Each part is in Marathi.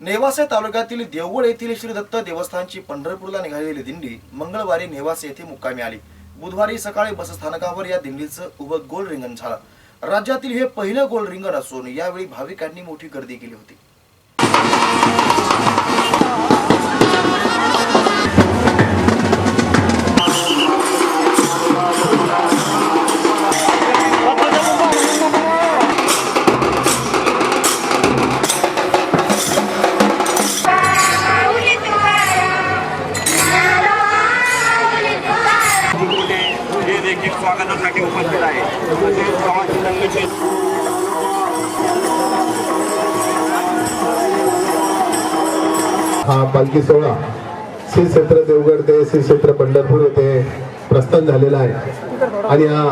नेवासे तालुक्यातील देवगड येथील श्री दत्त देवस्थानची पंढरपूरला निघालेली दिंडी मंगळवारी नेवासे येथे मुक्कामी आली. बुधवारी सकाळी बसस्थानकावर या दिंडीचं उभं गोल रिंगण झालं. राज्यातील हे पहिलं गोल रिंगण असून यावेळी भाविकांनी मोठी गर्दी केली होती. स्वागतासाठी उपस्थित आहे. तसेच प्रवासी संघटने हा पालखी सोहळा श्री क्षेत्र देवगड ते श्री क्षेत्र पंढरपूर येथे प्रस्थान झालेला आहे. आणि हा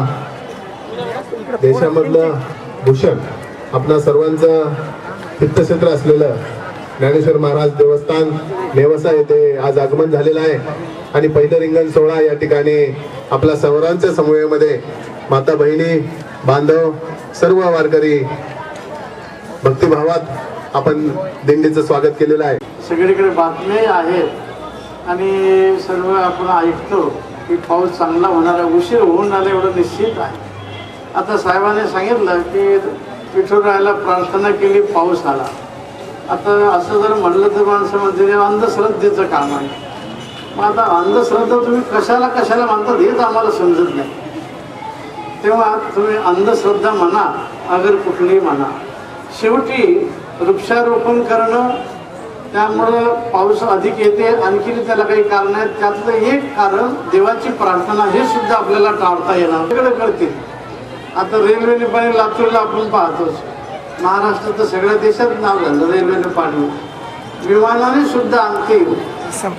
देशामधलं भूषण आपला सर्वांचं तीर्थक्षेत्र असलेलं ज्ञानेश्वर महाराज देवस्थान नेवसा येथे आज आगमन झालेलं आहे. आणि पहिलं रिंगण सोहळा या ठिकाणी आपल्या सवरांच्या समूहामध्ये माता बहिणी बांधव सर्व वारकरी भक्तिभावात आपण दिंडीचं स्वागत केलेलं आहे. सगळीकडे बातम्या आहेत. आणि सर्व आपण ऐकतो की पाऊस चांगला होणार आहे उशीर होऊन आला एवढं निश्चित आहे. आता साहेबांनी सांगितलं की विठुरायाला प्रार्थना केली पाऊस आला. आता असं जर म्हणलं तर माणसं म्हणते अंधश्रद्धेचं काम आहे. मग आता अंधश्रद्धा तुम्ही कशाला कशाला मानतात हेच आम्हाला समजत नाही. तेव्हा तुम्ही अंधश्रद्धा म्हणा अगर कुठली म्हणा. शेवटी वृक्षारोपण करणं त्यामुळं पाऊस अधिक येते आणखी त्याला काही कारण आहेत. त्यातलं एक कारण देवाची प्रार्थना हे सुद्धा आपल्याला टाळता येणार. सगळं करतील. आता रेल्वेने पाणी लातूरला आपण पाहतोच. महाराष्ट्रात तर सगळ्या देशात नाव झालं रेल्वेने पाणी. विमानाने सुद्धा आणतील.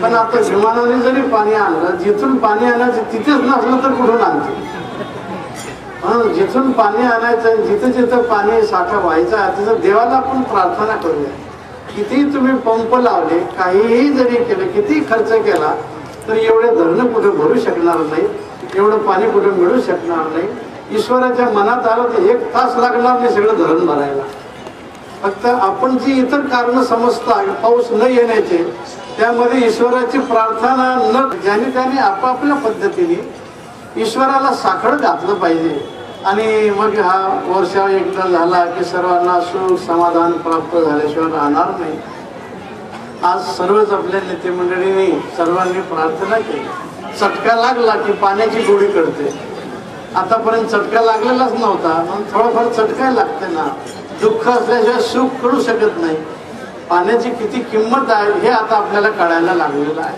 पण आता विमानाने जरी पाणी आणलं जिथून पाणी आणायचं तिथेच नसलं तर कुठून आणतील? म्हणून जिथून पाणी आणायचं जिथं जिथं पाणी साठा व्हायचा आहे तिथं देवाला आपण प्रार्थना करूया. किती तुम्ही पंप लावले काहीही जरी केलं किती खर्च केला तर एवढे धरणं कुठे भरू शकणार नाही एवढं पाणी कुठे मिळू शकणार नाही. ईश्वराच्या मनात आलं तर एक तास लागणार नाही सगळं धरण भरायला. फक्त आपण जी इतर कारण समजता पाऊस न येण्याचे त्यामध्ये ईश्वराची प्रार्थना न ज्याने त्याने आपापल्या पद्धतीने ईश्वराला साखळ घातलं पाहिजे. आणि मग हा वर्षा एकदा झाला की सर्वांना सुख समाधान प्राप्त झाल्याशिवाय राहणार नाही. आज सर्वच आपल्या नेते मंडळींनी सर्वांनी प्रार्थना केली. चटका लागला की पाण्याची गोडी कळते आतापर्यंत चटका लागलेलाच नव्हता म्हणून थोडंफार चटकाय लागते ना. दुःख असल्याशिवाय सुख कळू शकत नाही. पाण्याची किती किंमत आहे हे आता आपल्याला कळायला लागलेलं आहे.